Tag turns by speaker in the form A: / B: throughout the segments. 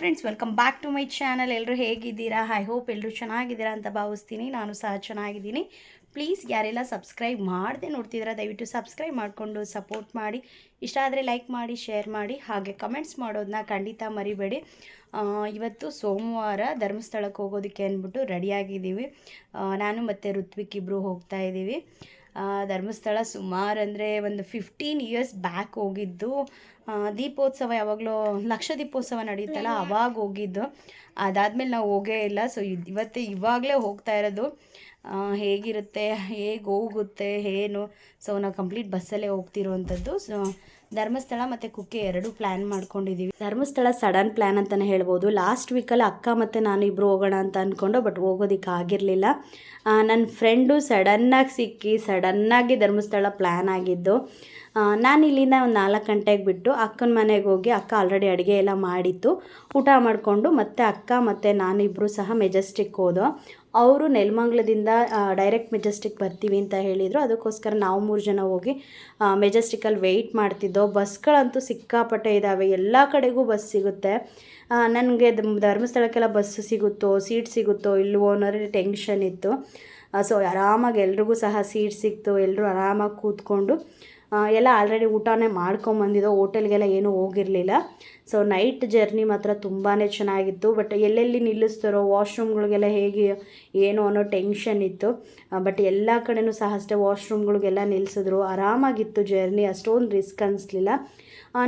A: Friends welcome back to my channel ಎಲ್ಲರೂ ಹೇಗಿದ್ದೀರಾ? I hope ಎಲ್ಲರೂ ಚೆನ್ನಾಗಿದ್ದೀರಾ ಅಂತ ಭಾವಿಸ್ತೀನಿ. ನಾನು ಸಹ ಚೆನ್ನಾಗಿದ್ದೀನಿ. ಪ್ಲೀಸ್ ಯಾರೆಲ್ಲ ಸಬ್ಸ್ಕ್ರೈಬ್ ಮಾಡದೆ ನೋಡ್ತಿದ್ದೀರಾ, ದಯವಿಟ್ಟು ಸಬ್ಸ್ಕ್ರೈಬ್ ಮಾಡಿಕೊಂಡು ಸಪೋರ್ಟ್ ಮಾಡಿ. ಇಷ್ಟ ಆದರೆ ಲೈಕ್ ಮಾಡಿ ಶೇರ್ ಮಾಡಿ, ಹಾಗೆ ಕಮೆಂಟ್ಸ್ ಮಾಡೋದನ್ನ ಖಂಡಿತ ಮರಿಬೇಡಿ. ಇವತ್ತು ಸೋಮವಾರ ಧರ್ಮಸ್ಥಳಕ್ಕೆ ಹೋಗೋದಕ್ಕೆ ಅಂದ್ಬಿಟ್ಟು ರೆಡಿಯಾಗಿದ್ದೀವಿ ನಾನು ಮತ್ತು ಋತ್ವಿಕ್ ಇಬ್ಬರು ಹೋಗ್ತಾ ಇದ್ದೀವಿ. ಧರ್ಮಸ್ಥಳ ಸುಮಾರು ಅಂದರೆ ಒಂದು ಫಿಫ್ಟೀನ್ ಇಯರ್ಸ್ ಬ್ಯಾಕ್ ಹೋಗಿದ್ದು. ದೀಪೋತ್ಸವ ಯಾವಾಗಲೂ ಲಕ್ಷ ದೀಪೋತ್ಸವ ನಡೆಯುತ್ತಲ್ಲ ಅವಾಗ ಹೋಗಿದ್ದು. ಅದಾದಮೇಲೆ ನಾವು ಹೋಗೇ ಇಲ್ಲ ಸೊ ಇವತ್ತು ಇವಾಗಲೇ ಹೋಗ್ತಾ ಇರೋದು. ಹೇಗಿರುತ್ತೆ ಹೇಗೆ ಹೋಗುತ್ತೆ ಏನು? ಸೊ ನಾವು ಕಂಪ್ಲೀಟ್ ಬಸ್ಸಲ್ಲೇ ಹೋಗ್ತಿರುವಂಥದ್ದು ಸೊ ಧರ್ಮಸ್ಥಳ ಮತ್ತು ಕುಕ್ಕೆ ಎರಡು ಪ್ಲ್ಯಾನ್ ಮಾಡ್ಕೊಂಡಿದ್ದೀವಿ ಧರ್ಮಸ್ಥಳ ಸಡನ್ ಪ್ಲ್ಯಾನ್ ಅಂತಲೇ ಹೇಳ್ಬೋದು. ಲಾಸ್ಟ್ ವೀಕಲ್ಲಿ ಅಕ್ಕ ಮತ್ತೆ ನಾನು ಇಬ್ರು ಹೋಗೋಣ ಅಂತ ಅಂದ್ಕೊಂಡು ಬಟ್ ಹೋಗೋದಕ್ಕೆ ಆಗಿರಲಿಲ್ಲ. ನನ್ನ ಫ್ರೆಂಡು ಸಡನ್ನಾಗಿ ಸಿಕ್ಕಿ, ಸಡನ್ನಾಗಿ ಧರ್ಮಸ್ಥಳ ಪ್ಲ್ಯಾನ್ ಆಗಿದ್ದು ನಾನು ಇಲ್ಲಿಂದ ಒಂದು ನಾಲ್ಕು ಗಂಟೆಗೆ ಬಿಟ್ಟು ಅಕ್ಕನ ಮನೆಗೆ ಹೋಗಿ ಅಕ್ಕ ಆಲ್ರೆಡಿ ಅಡುಗೆ ಎಲ್ಲ ಮಾಡಿತ್ತು. ಊಟ ಮಾಡಿಕೊಂಡು ಮತ್ತೆ ಅಕ್ಕ ಮತ್ತು ನಾನಿಬ್ಬರು ಸಹ ಮೆಜೆಸ್ಟಿಕ್ ಹೋದೋ ಅವರು ನೆಲಮಂಗ್ಲದಿಂದ ಡೈರೆಕ್ಟ್ ಮೆಜೆಸ್ಟಿಕ್ ಬರ್ತೀವಿ ಅಂತ ಹೇಳಿದರು. ಅದಕ್ಕೋಸ್ಕರ ನಾವು ಮೂರು ಜನ ಹೋಗಿ ಮೆಜೆಸ್ಟಿಕಲ್ಲಿ ವೆಯ್ಟ್ ಮಾಡ್ತಿದ್ದೋ. ಬಸ್ಗಳಂತೂ ಸಿಕ್ಕಾಪಟ್ಟೆ ಇದ್ದಾವೆ ಎಲ್ಲ ಕಡೆಗೂ ಬಸ್ ಸಿಗುತ್ತೆ. ನನಗೆ ಧರ್ಮಸ್ಥಳಕ್ಕೆಲ್ಲ ಬಸ್ ಸಿಗುತ್ತೋ ಸೀಟ್ ಸಿಗುತ್ತೋ ಇಲ್ಲವೋ ಅನ್ನೋದೇ ಟೆನ್ಷನ್ ಇತ್ತು. ಸೊ ಆರಾಮಾಗಿ ಎಲ್ರಿಗೂ ಸಹ ಸೀಟ್ ಸಿಕ್ತು ಎಲ್ಲರೂ ಆರಾಮಾಗಿ ಕೂತ್ಕೊಂಡು ಎಲ್ಲ ಆಲ್ರೆಡಿ ಊಟನೇ ಮಾಡ್ಕೊಂಬಂದಿದ್ದೋ ಹೋಟೆಲ್ಗೆಲ್ಲ ಏನೂ ಹೋಗಿರಲಿಲ್ಲ. ಸೊ ನೈಟ್ ಜರ್ನಿ ಮಾತ್ರ ತುಂಬಾ ಚೆನ್ನಾಗಿತ್ತು. ಬಟ್ ಎಲ್ಲೆಲ್ಲಿ ನಿಲ್ಲಿಸ್ತಾರೋ ವಾಶ್ರೂಮ್ಗಳಿಗೆಲ್ಲ ಹೇಗೆ, ಏನು ಅನ್ನೋ ಟೆನ್ಷನ್ ಇತ್ತು. ಬಟ್ ಎಲ್ಲ ಕಡೆನೂ ಸಹ ಅಷ್ಟೇ ವಾಶ್ರೂಮ್ಗಳಿಗೆಲ್ಲ ನಿಲ್ಲಿಸಿದ್ರು ಆರಾಮಾಗಿತ್ತು ಜರ್ನಿ ಅಷ್ಟೊಂದು ರಿಸ್ಕ್ ಅನಿಸ್ಲಿಲ್ಲ.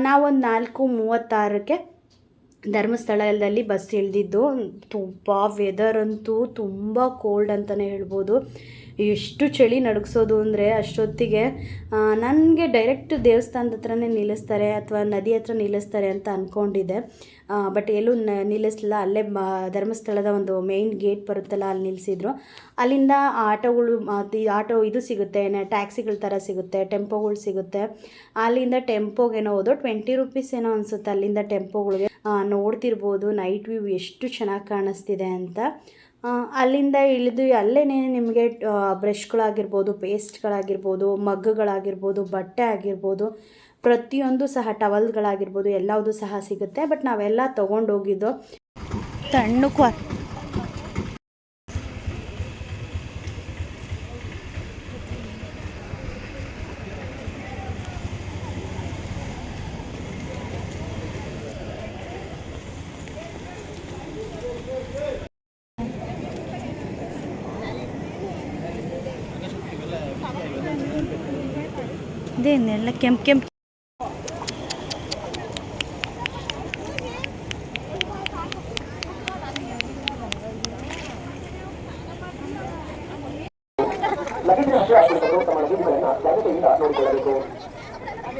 A: ನಾವೊಂದು ನಾಲ್ಕು ಮೂವತ್ತಾರಕ್ಕೆ ಧರ್ಮಸ್ಥಳದಲ್ಲಿ ಬಸ್ ಇಳಿದಿದ್ದು ತುಂಬ ವೆದರ್ ಅಂತೂ ತುಂಬ ಕೋಲ್ಡ್ ಅಂತಲೇ ಹೇಳ್ಬೋದು. ಎಷ್ಟು ಚಳಿ ನಡಗಿಸೋದು ಅಂದರೆ ಅಷ್ಟೊತ್ತಿಗೆ ನನಗೆ ಡೈರೆಕ್ಟ್ ದೇವಸ್ಥಾನದ ಹತ್ರನೇ ನಿಲ್ಲಿಸ್ತಾರೆ ಅಥವಾ ನದಿ ಹತ್ರ ನಿಲ್ಲಿಸ್ತಾರೆ ಅಂತ ಅಂದ್ಕೊಂಡಿದ್ದೆ ಬಟ್ ಎಲ್ಲೂ ನಿಲ್ಲಿಸಲಿಲ್ಲ. ಅಲ್ಲೇ ಧರ್ಮಸ್ಥಳದ ಒಂದು ಮೇಯ್ನ್ ಗೇಟ್ ಬರುತ್ತಲ್ಲ, ಅಲ್ಲಿ ನಿಲ್ಲಿಸಿದ್ರು ಅಲ್ಲಿಂದ ಆಟೋಗಳು ಆಟೋ ಇದು ಸಿಗುತ್ತೆ ಟ್ಯಾಕ್ಸಿಗಳ ಥರ ಸಿಗುತ್ತೆ ಟೆಂಪೋಗಳು ಸಿಗುತ್ತೆ. ಅಲ್ಲಿಂದ ಟೆಂಪೋಗೇನೋ ಹೋದೋ ಟ್ವೆಂಟಿ ರುಪೀಸ್ ಏನೋ ಅನಿಸುತ್ತೆ ಅಲ್ಲಿಂದ ಟೆಂಪೋಗಳಿಗೆ ನೋಡ್ತಿರ್ಬೋದು ನೈಟ್ ವ್ಯೂ ಎಷ್ಟು ಚೆನ್ನಾಗಿ ಕಾಣಿಸ್ತಿದೆ ಅಂತ. ಅಲ್ಲಿಂದ ಇಳಿದು ಅಲ್ಲೇ ನಿಮಗೆ ಬ್ರಷ್ಗಳಾಗಿರ್ಬೋದು, ಪೇಸ್ಟ್ಗಳಾಗಿರ್ಬೋದು ಮಗ್ಗುಗಳಾಗಿರ್ಬೋದು ಬಟ್ಟೆ ಆಗಿರ್ಬೋದು, ಪ್ರತಿಯೊಂದು ಸಹ ಟವಲ್ಗಳಾಗಿರ್ಬೋದು ಎಲ್ಲವೂ ಸಹ ಸಿಗುತ್ತೆ. ಬಟ್ ನಾವೆಲ್ಲ ತೊಗೊಂಡೋಗಿದ್ದು ತಣ್ಣಕ್ಕೆ ಇದೇನೆಲ್ಲ ಕೆಂಪು ಕೆಂಪು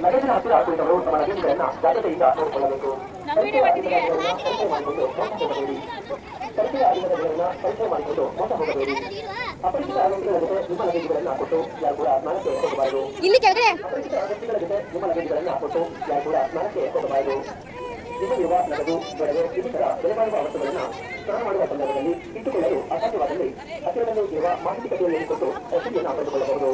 B: ಲಗೇಜಿನ ಹತ್ತಿರ ಕುಳಿತವರು ತಮ್ಮ ಲಗೇಜುಗಳನ್ನು ಜಾಗ್ರತೆಯಿಂದ ನೋಡಿಕೊಳ್ಳಬೇಕು
C: ಇಲ್ಲಿ ಕೆಳಗಡೆ
B: ನಿಮ್ಮಲ್ಲಿರುವ ನಗದು ಒಡವೆ ಇನ್ನಿತರ ಬೆಲೆ ಬಾಳುವ ವಸ್ತುಗಳನ್ನು ಸ್ನಾನ ಮಾಡುವ ಸಂದರ್ಭದಲ್ಲಿ ಇಟ್ಟುಕೊಳ್ಳಲು ಅಸಾಧ್ಯವಾದಲ್ಲಿ ಹತ್ತಿರದಲ್ಲಿ ಇರುವ ಮಾಹಿತಿ ಕಚೇರಿಯಲ್ಲಿ ಕೊಟ್ಟು ರಸೀದಿಯನ್ನು ಪಡೆದುಕೊಳ್ಳಬಹುದು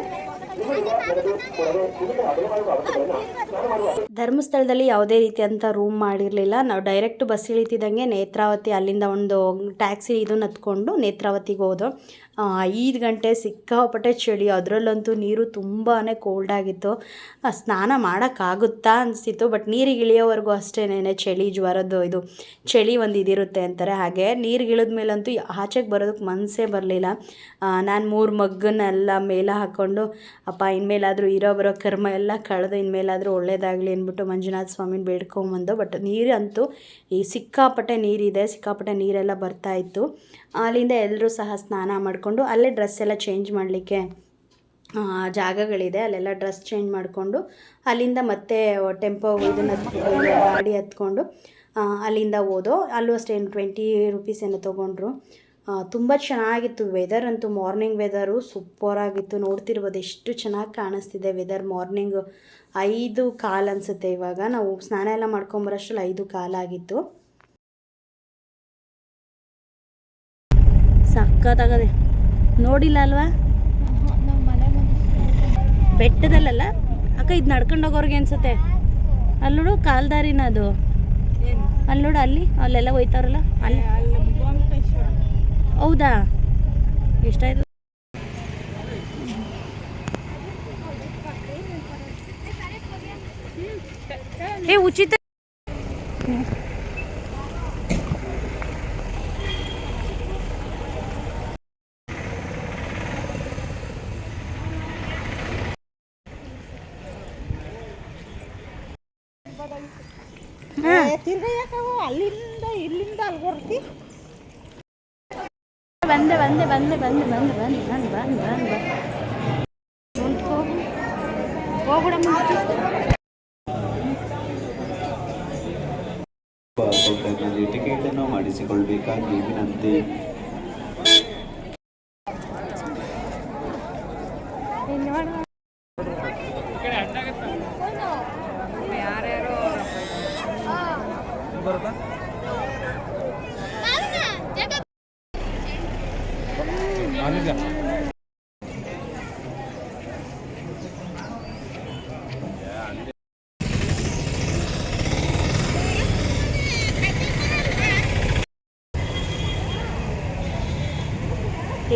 A: ಧರ್ಮಸ್ಥಳದಲ್ಲಿ ಯಾವುದೇ ರೀತಿಯಂಥ ರೂಮ್ ಮಾಡಿರಲಿಲ್ಲ. ನಾವು ಡೈರೆಕ್ಟ್ ಬಸ್ ಇಳಿತಿದ್ದಂಗೆ ನೇತ್ರಾವತಿ ಅಲ್ಲಿಂದ ಒಂದು ಟ್ಯಾಕ್ಸಿ ಇದನ್ನು ಹತ್ಕೊಂಡು ನೇತ್ರಾವತಿಗೆ ಹೋದೋ. ಐದು ಗಂಟೆ ಸಿಕ್ಕಾಪಟ್ಟೆ ಚಳಿ. ಅದರಲ್ಲಂತೂ ನೀರು ತುಂಬಾ ಕೋಲ್ಡ್ ಆಗಿತ್ತು. ಸ್ನಾನ ಮಾಡೋಕ್ಕಾಗುತ್ತಾ ಅನಿಸ್ತಿತ್ತು ಬಟ್ ನೀರಿಗೆ ಇಳಿಯೋವರೆಗೂ ಅಷ್ಟೇನೆ ಚಳಿ ಜ್ವರದ್ದು ಇದು. ಚಳಿ ಒಂದು ಇದಿರುತ್ತೆ ಅಂತಾರೆ. ಹಾಗೆ ನೀರಿಗೆ ಇಳಿದ ಮೇಲಂತೂ ಆಚೆಗೆ ಬರೋದಕ್ಕೆ ಮನಸ್ಸೇ ಬರಲಿಲ್ಲ. ನಾನು ಮೂರು ಮಗ್ಗನ್ನೆಲ್ಲ ಮೇಲೆ ಹಾಕ್ಕೊಂಡು ಅಪ್ಪ, ಇನ್ಮೇಲಾದರೂ ಇರೋ, ಬರೋ ಕರ್ಮ ಎಲ್ಲ ಕಳೆದು, ಇನ್ಮೇಲಾದರೂ ಒಳ್ಳೇದಾಗಲಿ ಅಂದ್ಬಿಟ್ಟು ಮಂಜುನಾಥ ಸ್ವಾಮಿನ ಬೇಡ್ಕೊಂಬಂದು ಬಟ್ ನೀರಂತೂ ಈ ಸಿಕ್ಕಾಪಟ್ಟೆ ನೀರಿದೆ, ಸಿಕ್ಕಾಪಟ್ಟೆ ನೀರೆಲ್ಲ ಬರ್ತಾ ಇತ್ತು. ಅಲ್ಲಿಂದ ಎಲ್ಲರೂ ಸಹ ಸ್ನಾನ ಮಾಡಿಕೊಂಡು ಅಲ್ಲೇ ಡ್ರೆಸ್ ಎಲ್ಲ ಚೇಂಜ್ ಮಾಡಲಿಕ್ಕೆ ಜಾಗಗಳಿದೆ. ಅಲ್ಲೆಲ್ಲ ಡ್ರೆಸ್ ಚೇಂಜ್ ಮಾಡಿಕೊಂಡು ಅಲ್ಲಿಂದ ಮತ್ತೆ ಟೆಂಪೋ ಇದನ್ನು ಗಾಡಿ ಹತ್ಕೊಂಡು ಅಲ್ಲಿಂದ ಓದೋ ಅಲ್ಲೂ ಅಷ್ಟೇ ಟ್ವೆಂಟಿ ರುಪೀಸ್ ಏನೋ ತೊಗೊಂಡ್ರು. ತುಂಬ ಚೆನ್ನಾಗಿತ್ತು ವೆದರ್ ಅಂತೂ ಮಾರ್ನಿಂಗ್ ವೆದರು ಸೂಪರಾಗಿತ್ತು ನೋಡ್ತಿರ್ಬೋದು ಎಷ್ಟು ಚೆನ್ನಾಗಿ ಕಾಣಿಸ್ತಿದೆ ವೆದರ್ ಮಾರ್ನಿಂಗ್ ಐದು ಕಾಲು ಅನಿಸುತ್ತೆ ಇವಾಗ. ನಾವು ಸ್ನಾನ ಎಲ್ಲ ಮಾಡ್ಕೊಂಬರೋಷ್ಟ್ರಲ್ಲಿ ಐದು ಕಾಲಾಗಿತ್ತು ಸಕ್ಕತ್ತಾಗದೆ ನೋಡಿಲ್ಲ ಅಲ್ವಾ? ಬೆಟ್ಟದಲ್ಲಲ್ಲ? ಅಕ್ಕ ಇದು ನಡ್ಕೊಂಡು ಹೋಗೋರ್ಗೆ ಅನ್ಸುತ್ತೆ ಅಲ್ಲೋಡು ಕಾಲ್ದಾರಿನ ಅದು. ಅಲ್ಲಿ ನೋಡು ಅಲ್ಲಿ ಅಲ್ಲೆಲ್ಲ ಹೋಯ್ತಾರಲ್ಲ ಅಲ್ಲಿ. ಹೌದಾ? ಎಷ್ಟಾಯ್ತು ಏ ಉಚಿತ ತಿರ್ಗಾ ಯಾಕವ
C: ಅಲ್ಲಿಂದ ಇಲ್ಲಿಂದ ಅಲ್ಲಿ ಬರ್ತಿ
A: ಬಂದೆ ಬಂದೆ ಬಂದೆ ಬಂದೆ ಬಂದೆ ಬಂದೆ ಬಂದು ಬಂದು ಬಂದು. ಬಂದು ಹೋಗ್ಬಿಡ
D: ಟಿಕೆಟನ್ನು ಮಾಡಿಸಿಕೊಳ್ಬೇಕಾಗಿ ವಿನಂತಿ.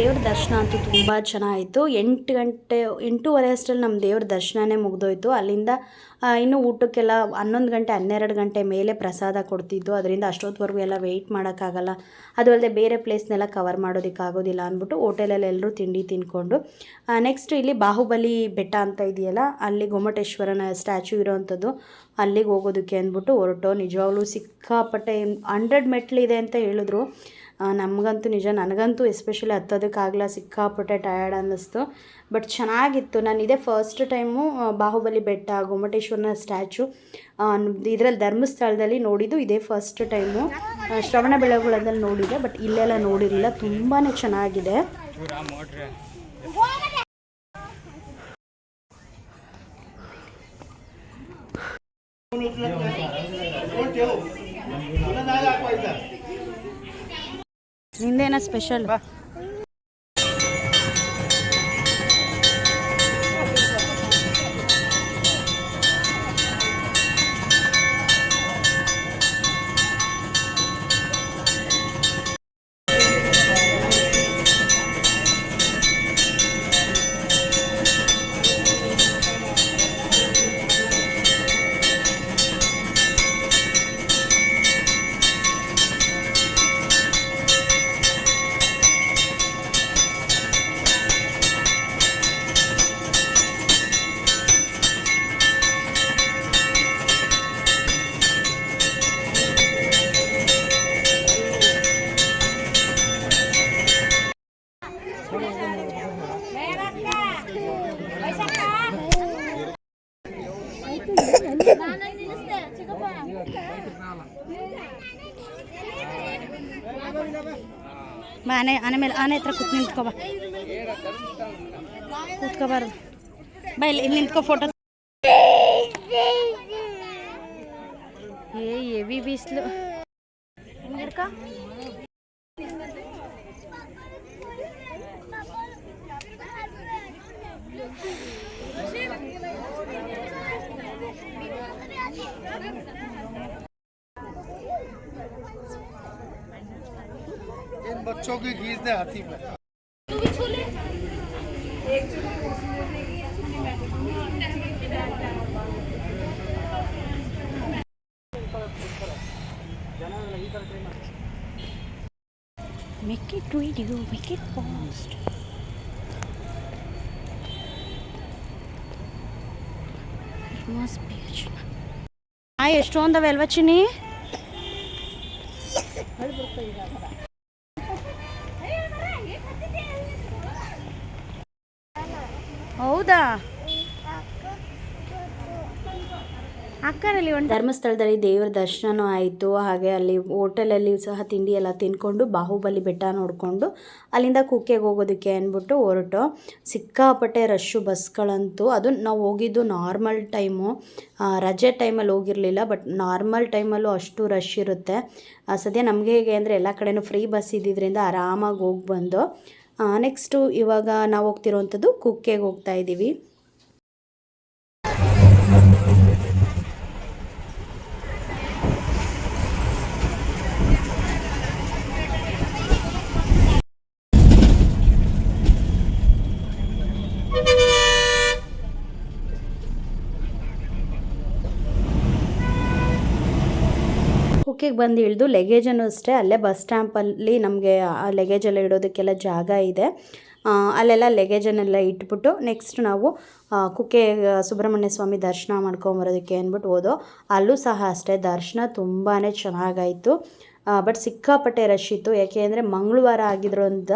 A: ದೇವ್ರ ದರ್ಶನ ಅಂತೂ ತುಂಬ ಚೆನ್ನಾಗಿತ್ತು. ಎಂಟು ಗಂಟೆ, ಎಂಟೂವರೆ ಅಷ್ಟರಲ್ಲಿ ನಮ್ಮ ದೇವ್ರ ದರ್ಶನವೇ ಮುಗಿದೋಯ್ತು. ಅಲ್ಲಿಂದ ಇನ್ನು ಊಟಕ್ಕೆಲ್ಲ ಹನ್ನೊಂದು ಗಂಟೆ, ಹನ್ನೆರಡು ಗಂಟೆ ಮೇಲೆ ಪ್ರಸಾದ ಕೊಡ್ತಿದ್ದು ಅದರಿಂದ ಅಷ್ಟೊತ್ತವರೆಗೂ ಎಲ್ಲ ವೆಯ್ಟ್ ಮಾಡೋಕ್ಕಾಗಲ್ಲ. ಅದು ಅಲ್ಲದೆ ಬೇರೆ ಪ್ಲೇಸ್ನೆಲ್ಲ ಕವರ್ ಮಾಡೋದಕ್ಕಾಗೋದಿಲ್ಲ ಅಂದ್ಬಿಟ್ಟು ಹೋಟೆಲಲ್ಲಿ ಎಲ್ಲರೂ ತಿಂಡಿ ತಿಂದ್ಕೊಂಡು. ನೆಕ್ಸ್ಟ್ ಇಲ್ಲಿ ಬಾಹುಬಲಿ ಬೆಟ್ಟ ಅಂತ ಇದೆಯಲ್ಲ, ಅಲ್ಲಿ ಗೊಮ್ಮಟೇಶ್ವರನ ಸ್ಟ್ಯಾಚು ಇರೋವಂಥದ್ದು ಅಲ್ಲಿಗೆ ಹೋಗೋದಕ್ಕೆ ಅಂದ್ಬಿಟ್ಟು ಹೊರಟು. ನಿಜವಾಗ್ಲೂ ಸಿಕ್ಕಾಪಟ್ಟೆ ಹಂಡ್ರೆಡ್ ಮೆಟ್ಲಿದೆ ಅಂತ ಹೇಳಿದ್ರು. ನಮಗಂತೂ ನಿಜ, ನನಗಂತೂ ಎಸ್ಪೆಷಲಿ ಹತ್ತೋದಕ್ಕಾಗಲ್ಲ ಸಿಕ್ಕಾಪಟ್ಟೆ ಟಯರ್ಡ್ ಅನ್ನಿಸ್ತು. ಬಟ್ ಚೆನ್ನಾಗಿತ್ತು. ನಾನು ಇದೇ ಫಸ್ಟ್ ಟೈಮು ಬಾಹುಬಲಿ ಬೆಟ್ಟ ಗೊಮ್ಮಟೇಶ್ವರನ ಸ್ಟ್ಯಾಚು ಇದರಲ್ಲಿ ಧರ್ಮಸ್ಥಳದಲ್ಲಿ ನೋಡಿದ್ದು. ಇದೇ ಫಸ್ಟ್ ಟೈಮು ಶ್ರವಣ ಬೆಳಗೊಳದಲ್ಲಿ ನೋಡಿದೆ. ಬಟ್ ಇಲ್ಲೆಲ್ಲ ನೋಡಿರಲಿಲ್ಲ. ತುಂಬಾ ಚೆನ್ನಾಗಿದೆ. ನಿಂದೇನ ಸ್ಪೆಷಲ್ ಬಾ ಆನೆ ಆನೆ ಮೇಲೆ ಆನೆ ಹತ್ರ ಕೂತ್ ನಿಂತ್ಕೋ ಬಾ. ಕೂತ್ಕೋಬಾರ್ದು ಬಾ ಇಲ್ಲಿ ನಿಂತ್ಕೋ ಫೋಟೋ ಏ, ಎವಿ ಬಿಸಿಲು.
E: इन बच्चों की खींच दे हाथी पे
A: Make it video, make it post. It must be a china. ಆ ಎಷ್ಟೊಂದವೆ ಅಲ್ವಾ ಚಿನಿ ಅಕ್ಕರಲ್ಲಿ ಒಂದು ಧರ್ಮಸ್ಥಳದಲ್ಲಿ ದೇವರ ದರ್ಶನನೂ ಆಯಿತು. ಹಾಗೆ ಅಲ್ಲಿ ಹೋಟೆಲಲ್ಲಿ ಸಹ ತಿಂಡಿ ಎಲ್ಲ ತಿಂದ್ಕೊಂಡು ಬಾಹುಬಲಿ ಬೆಟ್ಟ ನೋಡಿಕೊಂಡು ಅಲ್ಲಿಂದ ಕುಕ್ಕೆಗೆ ಹೋಗೋದಕ್ಕೆ ಅಂದ್ಬಿಟ್ಟು ಹೊರಟು. ಸಿಕ್ಕಾಪಟ್ಟೆ ರಶ್ಶು ಬಸ್ಗಳಂತೂ ಅದು ನಾವು ಹೋಗಿದ್ದು ನಾರ್ಮಲ್ ಟೈಮು. ರಜೆ ಟೈಮಲ್ಲಿ ಹೋಗಿರಲಿಲ್ಲ, ಬಟ್ ನಾರ್ಮಲ್ ಟೈಮಲ್ಲೂ ಅಷ್ಟು ರಶ್ ಇರುತ್ತೆ. ಸದ್ಯ ನಮಗೆ ಹೇಗೆ ಅಂದರೆ ಎಲ್ಲ ಕಡೆನೂ ಫ್ರೀ ಬಸ್ ಇದ್ದಿದ್ದರಿಂದ ಆರಾಮಾಗಿ ಹೋಗಿ ಬಂದು ನೆಕ್ಸ್ಟು ಇವಾಗ ನಾವು ಹೋಗ್ತಿರೋವಂಥದ್ದು ಕುಕ್ಕೆಗೆ ಹೋಗ್ತಾ ಇದ್ದೀವಿ. ಕುಕ್ಕೆಗೆ ಬಂದು ಇಳಿದು ಲಗೇಜನ್ನು ಅಷ್ಟೇ, ಅಲ್ಲೇ ಬಸ್ ಸ್ಟ್ಯಾಂಪಲ್ಲಿ ನಮಗೆ ಆ ಲಗೇಜ್ ಎಲ್ಲ ಇಡೋದಕ್ಕೆಲ್ಲ ಜಾಗ ಇದೆ. ಅಲ್ಲೆಲ್ಲ ಲಗೇಜನ್ನೆಲ್ಲ ಇಟ್ಬಿಟ್ಟು ನೆಕ್ಸ್ಟ್ ನಾವು ಕುಕ್ಕೆ ಸುಬ್ರಹ್ಮಣ್ಯ ಸ್ವಾಮಿ ದರ್ಶನ ಮಾಡ್ಕೊಂಬರೋದಕ್ಕೆ ಅಂದ್ಬಿಟ್ಟು ಹೋದೋ, ಅಲ್ಲೂ ಸಹ ಅಷ್ಟೇ ದರ್ಶನ ತುಂಬಾ ಚೆನ್ನಾಗಾಯಿತು. ಬಟ್ ಸಿಕ್ಕಾಪಟ್ಟೆ ರಶ್ ಇತ್ತು. ಯಾಕೆ ಅಂದರೆ ಮಂಗಳವಾರ ಆಗಿದ್ರಿಂದ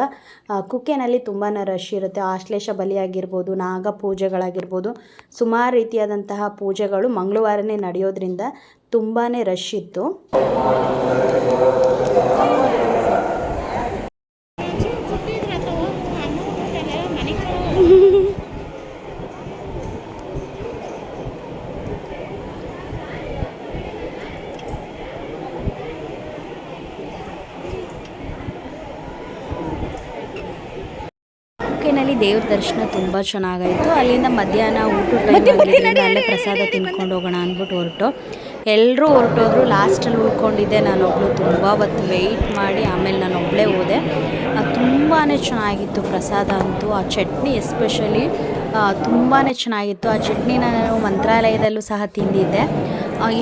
A: ಕುಕ್ಕೆನಲ್ಲಿ ತುಂಬಾ ರಶ್ ಇರುತ್ತೆ. ಆಶ್ಲೇಷ ಬಲಿ ಆಗಿರ್ಬೋದು ನಾಗ ಪೂಜೆಗಳಾಗಿರ್ಬೋದು, ಸುಮಾರು ರೀತಿಯಾದಂತಹ ಪೂಜೆಗಳು ಮಂಗಳವಾರನೇ ನಡೆಯೋದ್ರಿಂದ ತುಂಬಾ ರಶ್ ಇತ್ತು. ಕುಕ್ಕೆನಲ್ಲಿ ದೇವ್ರ ದರ್ಶನ ತುಂಬ ಚೆನ್ನಾಗಾಯಿತು. ಅಲ್ಲಿಂದ ಮಧ್ಯಾಹ್ನ ಊಟ ಟೈಮ್ ಅಲ್ಲೇ ಪ್ರಸಾದ ತಿನ್ಕೊಂಡು ಹೋಗೋಣ ಅಂದ್ಬಿಟ್ಟು ಹೊರಟು. ಎಲ್ಲರೂ ಹೊರಟೋದ್ರು ಲಾಸ್ಟಲ್ಲಿ ಉಳ್ಕೊಂಡಿದ್ದೆ. ನಾನೊಬ್ಳು ತುಂಬ ಹೊತ್ತು ವೆಯ್ಟ್ ಮಾಡಿ ಆಮೇಲೆ ನಾನು ಒಬ್ಬಳೇ ಹೋದೆ ತುಂಬಾ ಚೆನ್ನಾಗಿತ್ತು ಪ್ರಸಾದ ಅಂತೂ. ಆ ಚಟ್ನಿ ಎಸ್ಪೆಷಲಿ ತುಂಬಾ ಚೆನ್ನಾಗಿತ್ತು. ಆ ಚಟ್ನಿನ ನಾನು ಮಂತ್ರಾಲಯದಲ್ಲೂ ಸಹ ತಿಂದಿದ್ದೆ.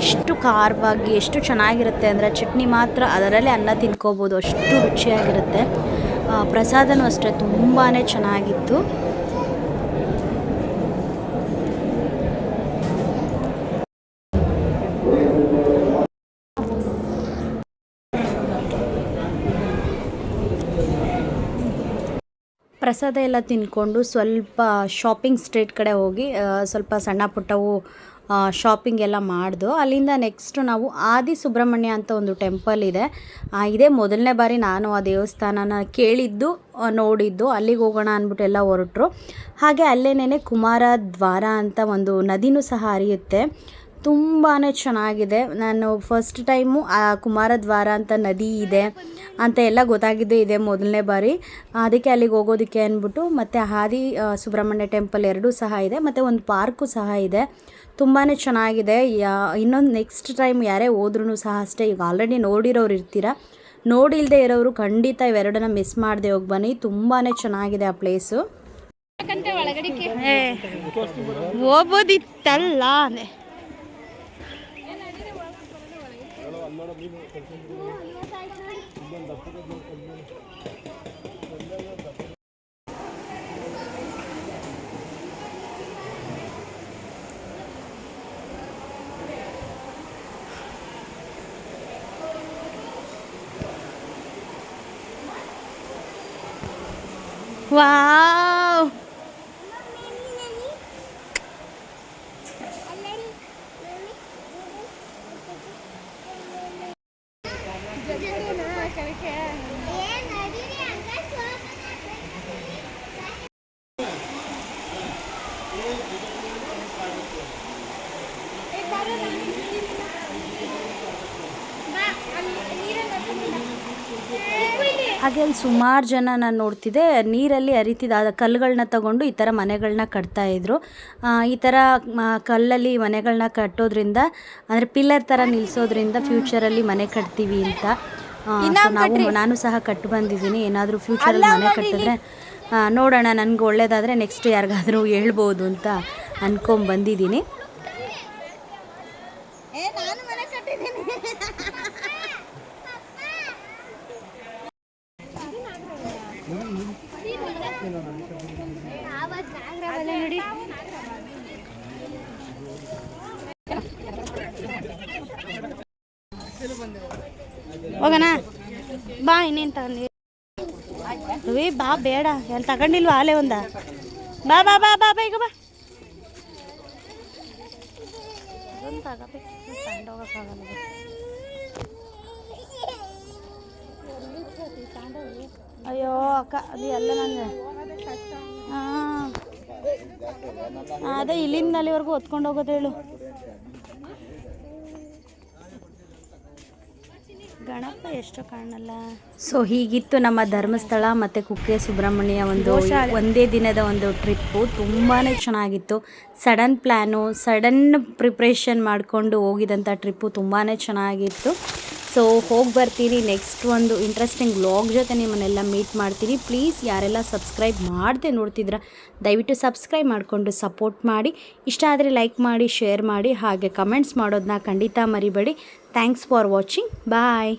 A: ಎಷ್ಟು ಖಾರವಾಗಿ ಎಷ್ಟು ಚೆನ್ನಾಗಿರುತ್ತೆ ಅಂದರೆ ಚಟ್ನಿ ಮಾತ್ರ ಅದರಲ್ಲೇ ಅನ್ನ ತಿನ್ಕೋಬೋದು. ಅಷ್ಟು ರುಚಿಯಾಗಿರುತ್ತೆ. ಪ್ರಸಾದನೂ ಅಷ್ಟೇ ತುಂಬಾ ಚೆನ್ನಾಗಿತ್ತು. ಪ್ರಸಾದ ಎಲ್ಲ ತಿಂದ್ಕೊಂಡು ಸ್ವಲ್ಪ ಶಾಪಿಂಗ್ ಸ್ಟ್ರೀಟ್ ಕಡೆ ಹೋಗಿ ಸ್ವಲ್ಪ ಸಣ್ಣ ಪುಟ್ಟವು ಶಾಪಿಂಗ್ ಎಲ್ಲ ಮಾಡಿದು. ಅಲ್ಲಿಂದ ನೆಕ್ಸ್ಟ್ ನಾವು ಆದಿ ಸುಬ್ರಹ್ಮಣ್ಯ ಅಂತ ಒಂದು ಟೆಂಪಲ್ ಇದೆ. ಇದೇ ಮೊದಲನೇ ಬಾರಿ ನಾನು ಆ ದೇವಸ್ಥಾನನ ಕೇಳಿದ್ದು ನೋಡಿದ್ದು. ಅಲ್ಲಿಗೆ ಹೋಗೋಣ ಅಂದ್ಬಿಟ್ಟು ಎಲ್ಲ ಹೊರಟ್ರು. ಹಾಗೆ ಅಲ್ಲೇನೇ ಕುಮಾರ ದ್ವಾರ ಅಂತ ಒಂದು ನದಿನೂ ಸಹ ಹರಿಯುತ್ತೆ. ತುಂಬಾ ಚೆನ್ನಾಗಿದೆ. ನಾನು ಫಸ್ಟ್ ಟೈಮು ಆ ಕುಮಾರದ್ವಾರ ಅಂತ ನದಿ ಇದೆ ಅಂತ ಎಲ್ಲ ಗೊತ್ತಾಗಿದ್ದು ಇದೆ ಮೊದಲನೇ ಬಾರಿ. ಅದಕ್ಕೆ ಅಲ್ಲಿಗೆ ಹೋಗೋದಕ್ಕೆ ಅಂದ್ಬಿಟ್ಟು ಮತ್ತು ಹಾದಿ ಸುಬ್ರಹ್ಮಣ್ಯ ಟೆಂಪಲ್ ಎರಡೂ ಸಹ ಇದೆ. ಮತ್ತು ಒಂದು ಪಾರ್ಕು ಸಹ ಇದೆ. ತುಂಬಾ ಚೆನ್ನಾಗಿದೆ. ಯಾ, ಇನ್ನೊಂದು ನೆಕ್ಸ್ಟ್ ಟೈಮ್ ಯಾರೇ ಹೋದ್ರೂ ಸಹ ಅಷ್ಟೇ. ಈಗ ಆಲ್ರೆಡಿ ನೋಡಿರೋರು ಇರ್ತೀರ? ನೋಡಿಲ್ಲದೆ ಇರೋರು ಖಂಡಿತ ಇವೆರಡನ್ನ ಮಿಸ್ ಮಾಡದೆ ಹೋಗಿ ಬನ್ನಿ. ತುಂಬಾ ಚೆನ್ನಾಗಿದೆ ಆ ಪ್ಲೇಸು ಹೋಗ್ಬೋದಿತ್ತಲ್ಲ ಅಂದೆ ಹಾಗೆ ಅಲ್ಲಿ ಸುಮಾರು ಜನ ನಾನು ನೋಡ್ತಿದ್ದೆ. ನೀರಲ್ಲಿ ಅರಿತಿದ್ದ ಕಲ್ಲುಗಳನ್ನ ತಗೊಂಡು ಈ ಥರ ಮನೆಗಳನ್ನ ಕಟ್ತಾ ಇದ್ರು. ಈ ಥರ ಕಲ್ಲಲ್ಲಿ ಮನೆಗಳನ್ನ ಕಟ್ಟೋದ್ರಿಂದ ಅಂದರೆ ಪಿಲ್ಲರ್ ಥರ ನಿಲ್ಲಿಸೋದ್ರಿಂದ ಫ್ಯೂಚರಲ್ಲಿ ಮನೆ ಕಟ್ತೀವಿ ಅಂತ. ನಾವು ನಾನು ಸಹ ಕಟ್ಟು ಬಂದಿದ್ದೀನಿ. ಏನಾದರೂ ಫ್ಯೂಚರಲ್ಲಿ ಮನೆ ಕಟ್ಟಿದ್ರೆ ನೋಡೋಣ. ನನಗೆ ಒಳ್ಳೇದಾದರೆ ನೆಕ್ಸ್ಟ್ ಯಾರಿಗಾದರೂ ಹೇಳ್ಬೋದು ಅಂತ ಅನ್ಕೊಂಡು ಬಂದಿದ್ದೀನಿ
C: ಏ ನಾನು ಮನೆ ಕಟ್ಟಿದ್ದೀನಿ
A: ಹೋಗೋಣ ಬಾ ಇನ್ನೇನು ತಗೊಂಡು ರವಿ, ಬಾ, ಬೇಡ. ಎಲ್ಲಿ ತಗೊಂಡಿಲ್ವಾ? ಆಲೆ ಒಂದ. ಬಾ ಬಾ ಬಾ ಬಾ ಬಾ, ಈಗ ಬಾ. ಅಯ್ಯೋ, ಅಕ್ಕ, ಅದು ಎಲ್ಲ ನನ್ನ ಹಾಂ. ಅದೇ ಇಲ್ಲಿಂದ ಅಲ್ಲಿವರೆಗೂ ಹೊತ್ಕೊಂಡು ಹೋಗೋದು ಹೇಳು. ಗಣಪ ಎಷ್ಟು ಕಾಣಲ್ಲ. ಸೊ ಹೀಗಿತ್ತು ನಮ್ಮ ಧರ್ಮಸ್ಥಳ ಮತ್ತು ಕುಕ್ಕೆ ಸುಬ್ರಹ್ಮಣ್ಯ ಒಂದು ಒಂದೇ ದಿನದ ಒಂದು ಟ್ರಿಪ್ಪು. ತುಂಬಾ ಚೆನ್ನಾಗಿತ್ತು. ಸಡನ್ ಪ್ಲ್ಯಾನು ಸಡನ್ ಪ್ರಿಪ್ರೇಷನ್ ಮಾಡಿಕೊಂಡು ಹೋಗಿದಂಥ ಟ್ರಿಪ್ಪು ತುಂಬಾ ಚೆನ್ನಾಗಿತ್ತು. ಸೊ ಹೋಗಿ ಬರ್ತೀನಿ ನೆಕ್ಸ್ಟ್ ಒಂದು ಇಂಟ್ರೆಸ್ಟಿಂಗ್ ವ್ಲಾಗ್ ಜೊತೆ ನಿಮ್ಮನ್ನೆಲ್ಲ ಮೀಟ್ ಮಾಡ್ತೀನಿ. ಪ್ಲೀಸ್ ಯಾರೆಲ್ಲ ಸಬ್ಸ್ಕ್ರೈಬ್ ಮಾಡದೆ ನೋಡ್ತಿದ್ರ, ದಯವಿಟ್ಟು ಸಬ್ಸ್ಕ್ರೈಬ್ ಮಾಡಿಕೊಂಡು ಸಪೋರ್ಟ್ ಮಾಡಿ. ಇಷ್ಟ ಆದರೆ ಲೈಕ್ ಮಾಡಿ ಶೇರ್ ಮಾಡಿ, ಹಾಗೆ ಕಮೆಂಟ್ಸ್ ಮಾಡೋದನ್ನ ಖಂಡಿತ ಮರಿಬೇಡಿ. Thanks for watching bye